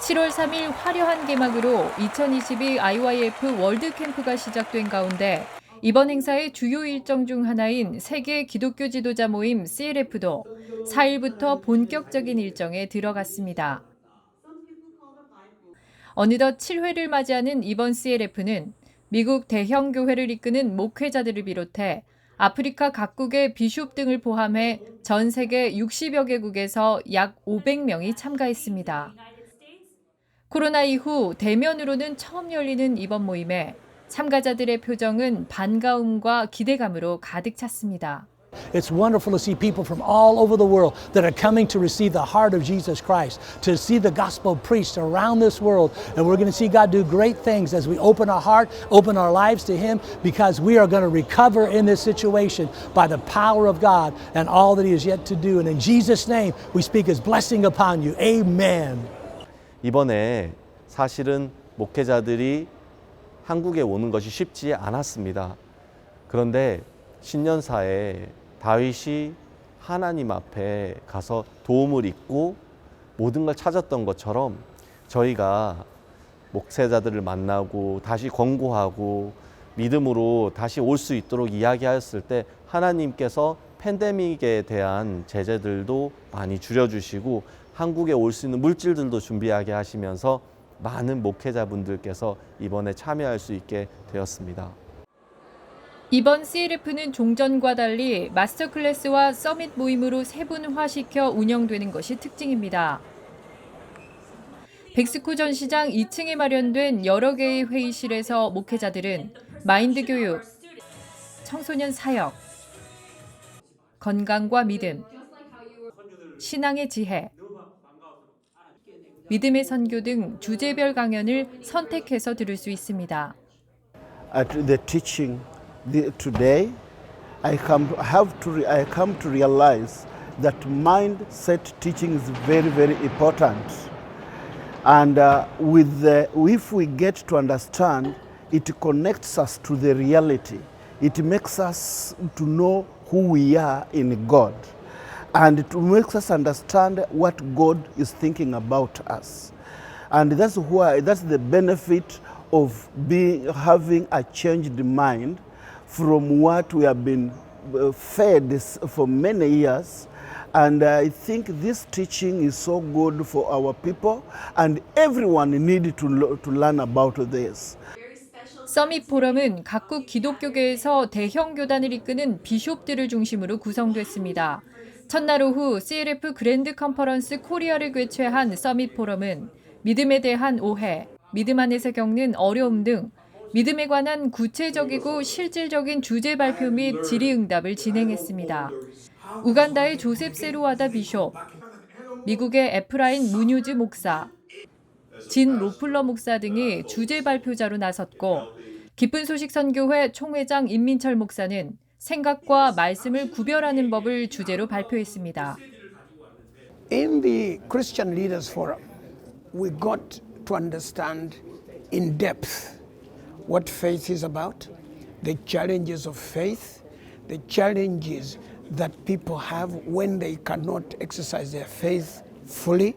7월 3일 화려한 개막으로 2022 IYF 월드 캠프가 시작된 가운데 이번 행사의 주요 일정 중 하나인 세계 기독교 지도자 모임 CLF도 4일부터 본격적인 일정에 들어갔습니다. 어느덧 7회를 맞이하는 이번 CLF는 미국 대형 교회를 이끄는 목회자들을 비롯해 아프리카 각국의 비숍 등을 포함해 전 세계 60여 개국에서 약 500명이 참가했습니다. 코로나 이후 대면으로는 처음 열리는 이번 모임에 참가자들의 표정은 반가움과 기대감으로 가득 찼습니다. It's wonderful to see people from all over the world that are coming to receive the heart of Jesus Christ, to see the gospel preached around this world. And we're going to see God do great things as we open our heart, open our lives to Him, because we are going to recover in this situation by the power of God and all that He has yet to do. And in Jesus' name, we speak His blessing upon you. Amen. 이번에 사실은 목회자들이 한국에 오는 것이 쉽지 않았습니다. 그런데 신년사에 다윗이 하나님 앞에 가서 도움을 잊고 모든 걸 찾았던 것처럼 저희가 목회자들을 만나고 다시 권고하고 믿음으로 다시 올 수 있도록 이야기하였을 때 하나님께서 팬데믹에 대한 제재들도 많이 줄여주시고 한국에 올 수 있는 물질들도 준비하게 하시면서 많은 목회자분들께서 이번에 참여할 수 있게 되었습니다. 이번 CLF는 종전과 달리 마스터 클래스와 서밋 모임으로 세분화시켜 운영되는 것이 특징입니다. 백스코 전 시장 2층에 마련된 여러 개의 회의실에서 목회자들은 마인드 교육, 청소년 사역, 건강과 믿음, 신앙의 지혜, 믿음의 선교 등 주제별 강연을 선택해서 들을 수 있습니다. The today, I come have to I come to realize that mindset teaching is very very important, and uh, with the, if we get to understand, it connects us to the reality. It makes us to know who we are in God, and it makes us understand what God is thinking about us. And that's why that's the benefit of being having a changed mind from what we have been uh, fed for many years and i think this teaching is so good for our people and everyone need to, to learn about this 서밋 포럼은 각국 기독교계에서 대형 교단을 이끄는 비숍들을 중심으로 구성됐습니다. 첫날 오후 CLF 그랜드 컨퍼런스 코리아를 개최한 서밋 포럼은 믿음에 대한 오해, 믿음 안에서 겪는 어려움 등 믿음에 관한 구체적이고 실질적인 주제 발표 및 질의응답을 진행했습니다. 우간다의 조셉 세루와다 비숍, 미국의 에프라인 무뉴즈 목사, 진 로플러 목사 등이 주제 발표자로 나섰고 기쁜 소식 선교회 총회장 임민철 목사는 생각과 말씀을 구별하는 법을 주제로 발표했습니다. In the Christian Leaders Forum, we got to understand in depth what faith is about, the challenges of faith, the challenges that people have when they cannot exercise their faith fully.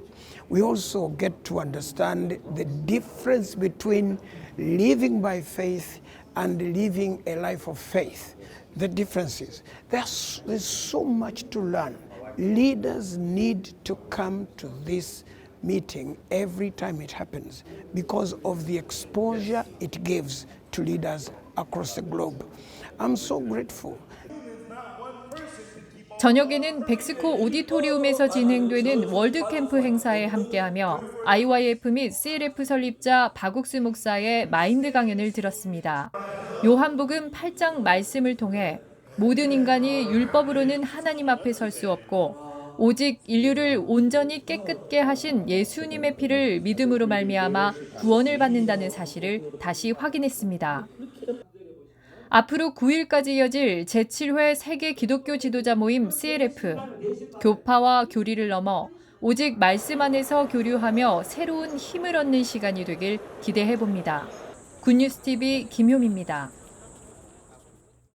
We also get to understand the difference between living by faith and living a life of faith. The differences. There's, there's so much to learn. Leaders need to come to this meeting every time it happens because of the exposure it gives to leaders across the globe. I'm so grateful. 저녁에는 백스코 오디토리움에서 진행되는 월드 캠프 행사에 함께하며 IYF 및 CLF 설립자 박욱수 목사의 마인드 강연을 들었습니다. 요한복음 8장 말씀을 통해 모든 인간이 율법으로는 하나님 앞에 설 수 없고 오직 인류를 온전히 깨끗게 하신 예수님의 피를 믿음으로 말미암아 구원을 받는다는 사실을 다시 확인했습니다. 앞으로 9일까지 이어질 제7회 세계 기독교 지도자 모임 CLF 교파와 교리를 넘어 오직 말씀 안에서 교류하며 새로운 힘을 얻는 시간이 되길 기대해 봅니다. 굿뉴스 TV 김효미입니다.